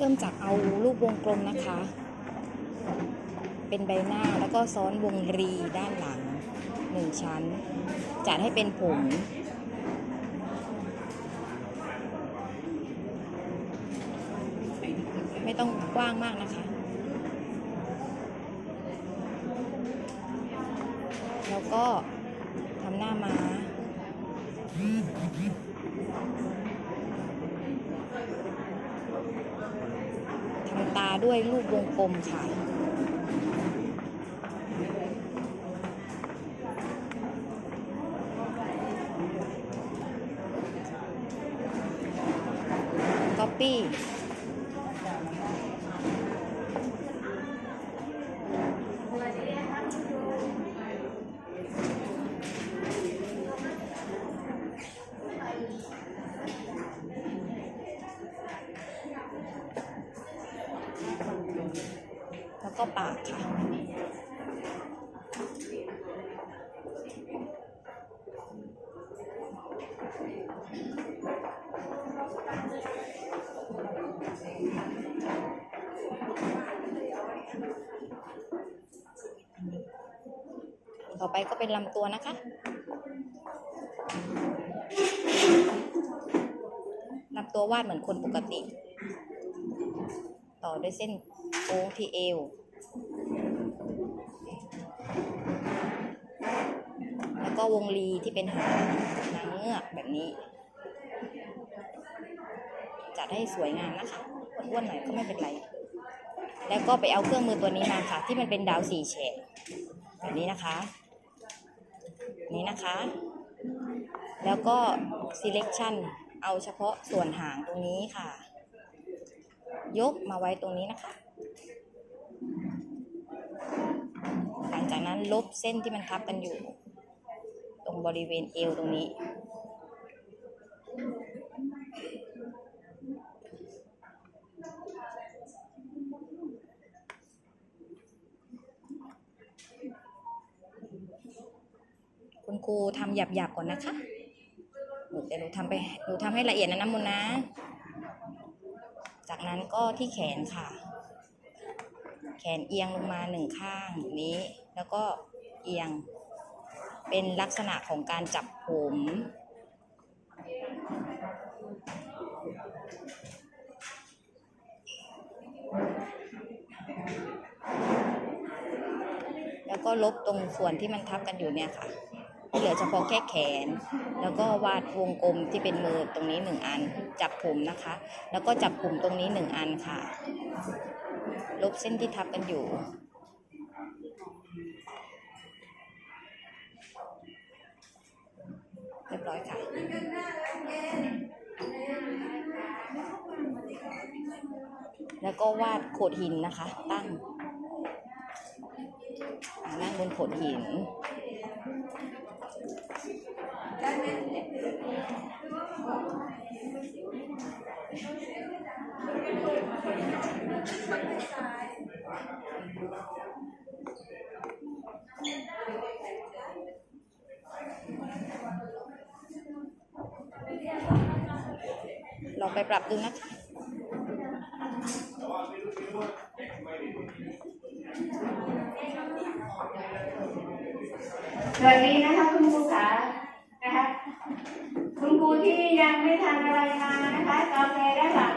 เริ่มจากเอารูปวงกลมนะคะ เป็นใบหน้าแล้วก็ซ้อนวงรีด้านหลังหนึ่งชั้น จัดให้เป็นผมไม่ต้องกว้างมากนะคะ แล้วก็ทำหน้าม้า ทำตาด้วยรูปวงกลมค่ะ Copy แก็ปากค่ะต่อไปก็เป็นลำตัวนะคะ ลำตัววาดเหมือนคนปกติ ต่อด้วยเส้นโค้งที่เอว ก็วงรีที่เป็นหางนางเงือกแบบนี้ จัดให้สวยงามนะคะอ้วนๆหน่อยก็ไม่เป็นไร แล้วก็ไปเอาเครื่องมือตัวนี้มาค่ะ ที่มันเป็นดาวสี่แฉกแบบนี้นะคะ นี้นะคะ แล้วก็ selection เอาเฉพาะส่วนหางตรงนี้ค่ะ ยกมาไว้ตรงนี้นะคะ หลังจากนั้นลบเส้นที่มันทับกันอยู่ รงบริเวณเอวตรงนี้ คุณครูทำหยาบๆก่อนนะคะหนูเดี๋ยวหนูทำไปหนูทำให้ละเอียดนะน้ำมุนนะ จากนั้นก็ที่แขนค่ะ แขนเอียงลงมาหนึ่งข้างนี้ แล้วก็เอียง เป็นลักษณะของการจับผม แล้วก็ลบตรงส่วนที่มันทับกันอยู่เนี่ยค่ะที่เหลือเฉพาะแค่แขน แล้วก็วาดวงกลมที่เป็นมือตรงนี้หนึ่งอัน จับผมนะคะ แล้วก็จับผมตรงนี้หนึ่งอันค่ะ ลบเส้นที่ทับกันอยู่ ร้อยค่ะแล้วก็วาดโขดหินนะคะ ตั้งนั่งบนโขดหิน ลอง ไปปรับดูนะคะ สวัสดีนะคะคุณครูขานะคะคุณครูที่ยังไม่ทันอะไรมานะคะกาแฟด้านหลัง